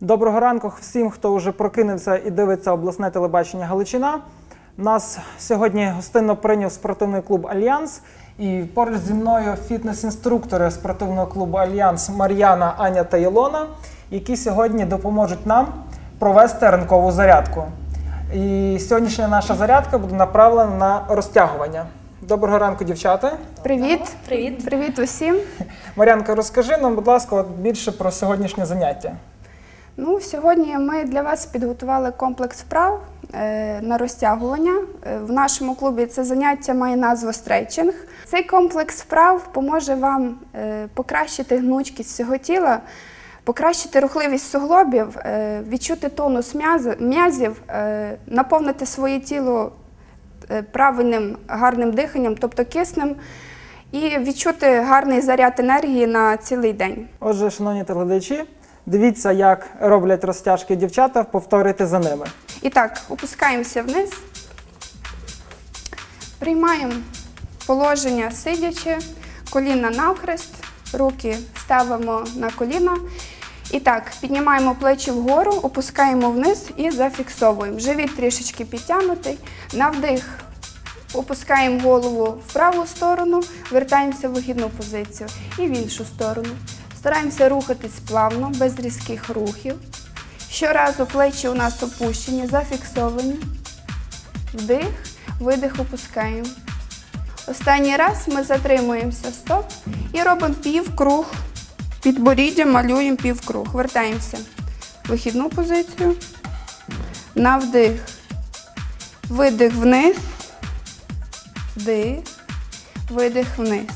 Доброго ранку всім, хто вже прокинувся і дивиться обласне телебачення Галичина. Нас сьогодні гостинно прийняв спортивний клуб Альянс. І поруч зі мною фітнес-інструктори спортивного клубу Альянс Мар'яна, Аня та Ілона, які сьогодні допоможуть нам провести ранкову зарядку. І сьогоднішня наша зарядка буде направлена на розтягування. Доброго ранку, дівчата. Привіт. Привіт. Привіт усім. Мар'янка, розкажи нам, будь ласка, більше про сьогоднішнє заняття. Ну, сьогодні ми для вас підготували комплекс вправ е, на розтягування. Е, в нашому клубі це заняття має назву стрейчинг. Цей комплекс вправ поможе вам е, покращити гнучкість всього тіла, покращити рухливість суглобів, відчути тонус м'язів, наповнити своє тіло правильним гарним диханням, тобто киснем, і відчути гарний заряд енергії на цілий день. Отже, шановні телеглядачі, дивіться, як роблять розтяжки дівчата, повторюйте за ними. І так, опускаємося вниз, приймаємо положення сидячи, коліна навхрест, руки ставимо на коліна. І так, піднімаємо плечі вгору, опускаємо вниз і зафіксовуємо. Живіт трішечки підтягнутий. На вдих опускаємо голову в праву сторону, вертаємося в вихідну позицію і в іншу сторону. Стараємося рухатись плавно, без різких рухів. Щоразу плечі у нас опущені, зафіксовані. Вдих, видих, опускаємо. Останній раз ми затримуємося, стоп, і робимо півкруг. Підборіддя малюємо півкруг. Вертаємося в вихідну позицію. На вдих. Видих вниз. Вдих. Видих вниз.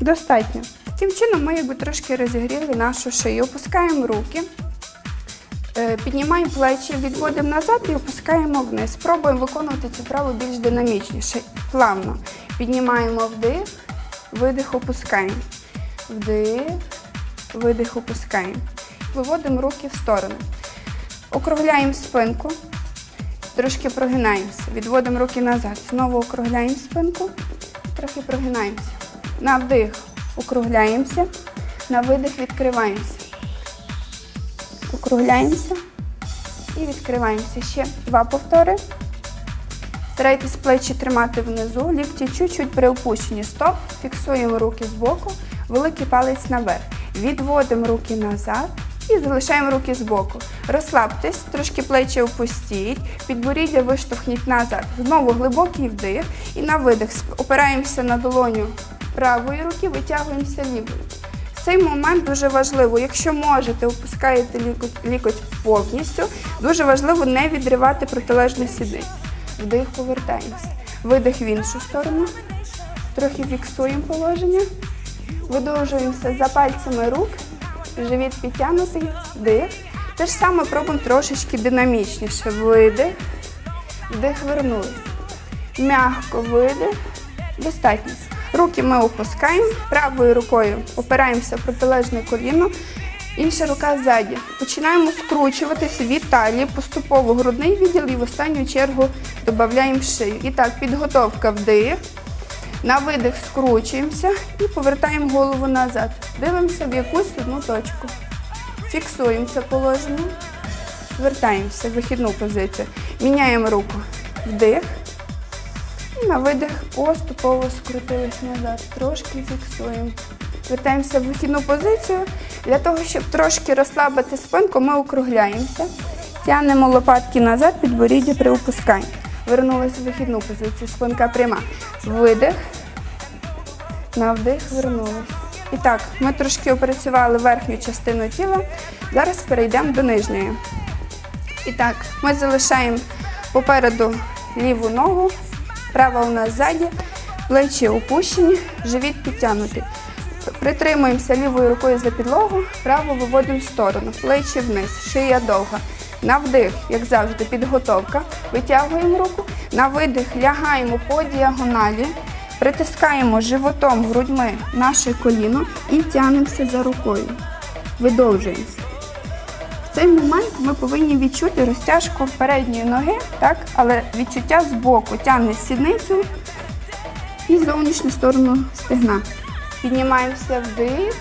Достатньо. Таким чином ми якби трошки розігріли нашу шию. Опускаємо руки. Е, Піднімаємо плечі, відводимо назад і опускаємо вниз. Спробуємо виконувати цю вправу більш динамічніше, плавно. Піднімаємо вдих, видих, опускаємо. Вдих, видих, опускаємо. Виводимо руки в сторону. Округляємо спинку, трошки прогинаємося. Відводимо руки назад. Знову округляємо спинку, трохи прогинаємося. На вдих округляємося, на видих відкриваємося. Округляємося і відкриваємося. Ще два повтори. Старайтесь плечі тримати внизу, лікті чуть-чуть приопущені. Стоп. Фіксуємо руки збоку, великий палець наверх. Відводимо руки назад і залишаємо руки збоку. Розслабтесь, трошки плечі опустіть, підборіддя виштовхніть назад. Знову глибокий вдих і на видих. Опираємося на долоню правої руки, витягуємося лівою. Цей момент дуже важливо, якщо можете, опускаєте лікоть, повністю. Дуже важливо не відривати протилежну сідницю. Вдих, повертаємося. Видих в іншу сторону. Трохи фіксуємо положення. Видовжуємося за пальцями рук. Живіт підтягнутий. Вдих. Те ж саме пробуємо трошечки динамічніше. Видих. Вдих, вернулись. Мягко видих. Достатньо. Руки ми опускаємо, правою рукою опираємося в протилежне коліно, інша рука ззаді. Починаємо скручуватися від талії, поступово грудний відділ і в останню чергу додаємо шию. І так, підготовка вдих. На видих скручуємося і повертаємо голову назад. Дивимося в якусь одну точку. Фіксуємо це положення. Вертаємося в вихідну позицію. Міняємо руку. Вдих. На видих поступово скрутились назад. Трошки фіксуємо. Вертаємося в вихідну позицію. Для того, щоб трошки розслабити спинку, ми округляємося. Тягнемо лопатки назад, підборіддя приопускаємо. Вернулися в вихідну позицію. Спинка пряма. Видих. На вдих вернулись. І так, ми трошки опрацювали верхню частину тіла. Зараз перейдемо до нижньої. І так, ми залишаємо попереду ліву ногу, права у нас ззаді, плечі опущені, живіт підтягнутий. Притримуємося лівою рукою за підлогу, право виводимо в сторону, плечі вниз, шия довга. На вдих, як завжди, підготовка. Витягуємо руку. На видих лягаємо по діагоналі, притискаємо животом грудьми наше коліно і тягнемося за рукою. Видовжуємося. В цей момент ми повинні відчути розтяжку передньої ноги, так? але відчуття з боку тягне сідницю і зовнішню сторону стегна. Піднімаємося вдих,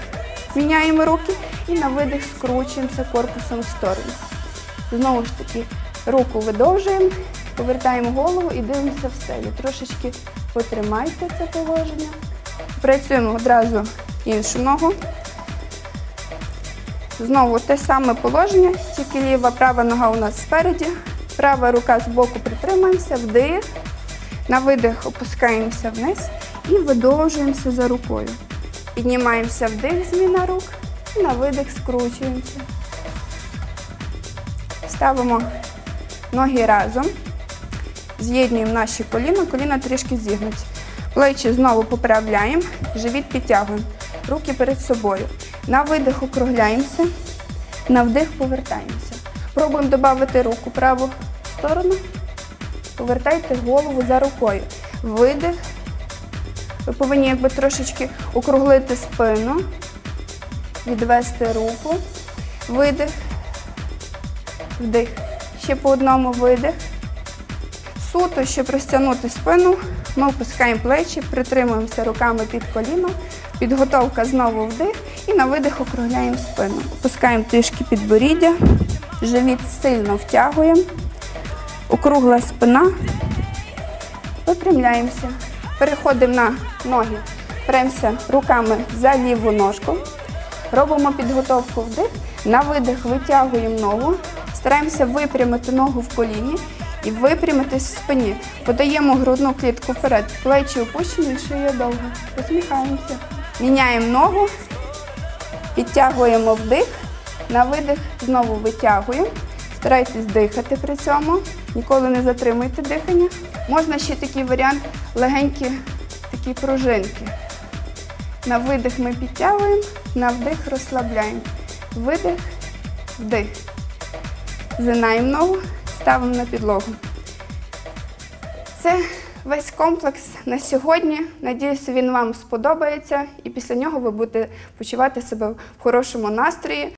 міняємо руки і на видих скручуємося корпусом в сторону. Знову ж таки, руку видовжуємо, повертаємо голову і дивимося в стелю. Трошечки потримайте це положення. Працюємо одразу іншу ногу. Знову те саме положення, тільки ліва, права нога у нас спереді, права рука з боку притримаємося, вдих. На видих опускаємося вниз і видовжуємося за рукою. Піднімаємося вдих, зміна рук, і на видих скручуємося. Ставимо ноги разом, з'єднуємо наші коліна, коліна трішки зігнуті. Плечі знову поправляємо, живіт підтягуємо, руки перед собою. На видих округляємося, на вдих повертаємося. Пробуємо додати руку праву сторону. Повертайте голову за рукою. Видих. Ви повинні якби трошечки округлити спину, відвести руку. Видих. Вдих. Ще по одному видих. Суто, щоб розтягнути спину, ми опускаємо плечі, притримуємося руками під коліно. Підготовка знову вдих і на видих округляємо спину. Опускаємо трішки підборіддя, живіт сильно втягуємо, округла спина, випрямляємося. Переходимо на ноги, премося руками за ліву ножку. Робимо підготовку вдих. На видих витягуємо ногу. Стараємося випрямити ногу в коліні і випрямитись в спині. Подаємо грудну клітку вперед. Плечі опущені, шия довга. Посміхаємося. Міняємо ногу, підтягуємо вдих. На видих знову витягуємо. Старайтесь дихати при цьому. Ніколи не затримуйте дихання. Можна ще такий варіант легенькі такі пружинки. На видих ми підтягуємо, на вдих розслабляємо. Видих, вдих. Згинаємо ногу, ставимо на підлогу. Це весь комплекс на сьогодні. Надіюся, він вам сподобається, і після нього ви будете почувати себе в хорошому настрої.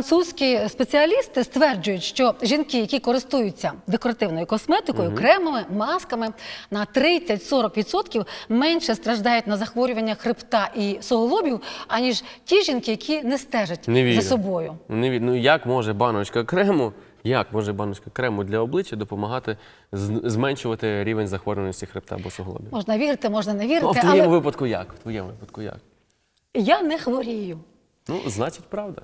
Французькі спеціалісти стверджують, що жінки, які користуються декоративною косметикою, кремами, масками, на 30-40% менше страждають на захворювання хребта і суглобів, аніж ті жінки, які не стежать Не вірю. за собою. Не від... Ну як може баночка крему, як може баночка крему для обличчя допомагати зменшувати рівень захворюваності хребта або суглобів? Можна вірити, можна не вірити, Ну, а в твоєму але випадку як? В твоєму випадку як? я не хворію. Ну, значить, правда.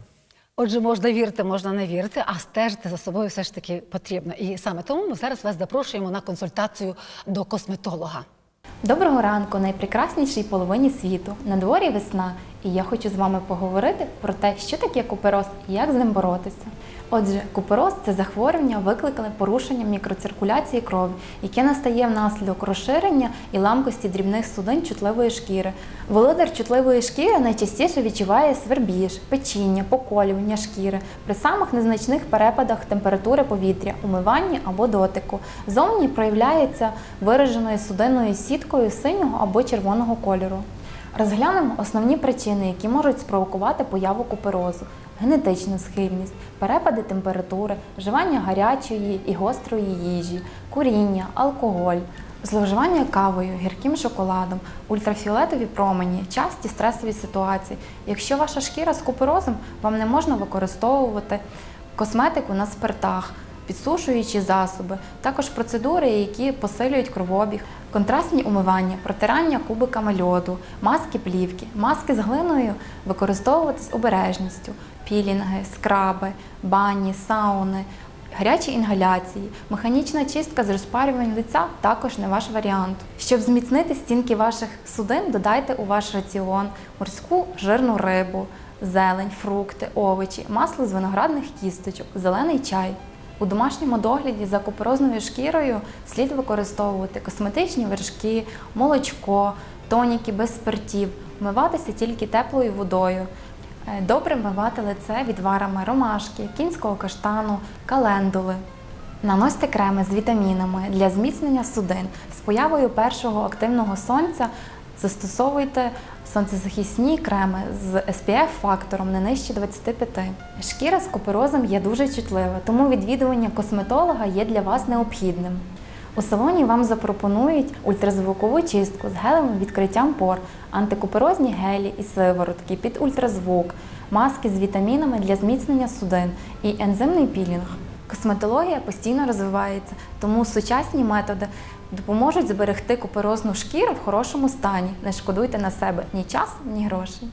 Отже, можна вірити, можна не вірити, а стежити за собою все ж таки потрібно. І саме тому ми зараз вас запрошуємо на консультацію до косметолога. Доброго ранку, найпрекраснішій половині світу. На дворі весна, і я хочу з вами поговорити про те, що таке купероз і як з ним боротися. Отже, купероз це захворювання, викликане порушенням мікроциркуляції крові, яке настає внаслідок розширення і ламкості дрібних судин чутливої шкіри. Володар чутливої шкіри найчастіше відчуває свербіж, печіння, поколювання шкіри при самих незначних перепадах температури повітря, умиванні або дотику. Зовні проявляється вираженою судинною сіткою синього або червоного кольору. Розглянемо основні причини, які можуть спровокувати появу куперозу: генетична схильність, перепади температури, вживання гарячої і гострої їжі, куріння, алкоголь, зловживання кавою, гірким шоколадом, ультрафіолетові промені, часті стресові ситуації. Якщо ваша шкіра з куперозом, вам не можна використовувати косметику на спиртах підсушуючі засоби, також процедури, які посилюють кровообіг, контрастні умивання, протирання кубиками льоду, маски плівки, маски з глиною використовувати з обережністю, пілінги, скраби, бані, сауни. Гарячі інгаляції, механічна чистка з розпарювань лиця також не ваш варіант. Щоб зміцнити стінки ваших судин, додайте у ваш раціон морську жирну рибу, зелень, фрукти, овочі, масло з виноградних кісточок, зелений чай. У домашньому догляді за куперозною шкірою слід використовувати косметичні вершки, молочко, тоніки без спиртів, вмиватися тільки теплою водою. Е, Добре вмивати лице відварами ромашки, кінського каштану, календули. Наносьте креми з вітамінами для зміцнення судин. З появою першого активного сонця Застосовуйте сонцезахисні креми з SPF-фактором не нижче 25. Шкіра з куперозом є дуже чутлива, тому відвідування косметолога є для вас необхідним. У салоні вам запропонують ультразвукову чистку з гелевим відкриттям пор, антикуперозні гелі і сиворотки під ультразвук, маски з вітамінами для зміцнення судин і ензимний пілінг. Косметологія постійно розвивається, тому сучасні методи допоможуть зберегти куперозну шкіру в хорошому стані. Не шкодуйте на себе ні час, ні грошей.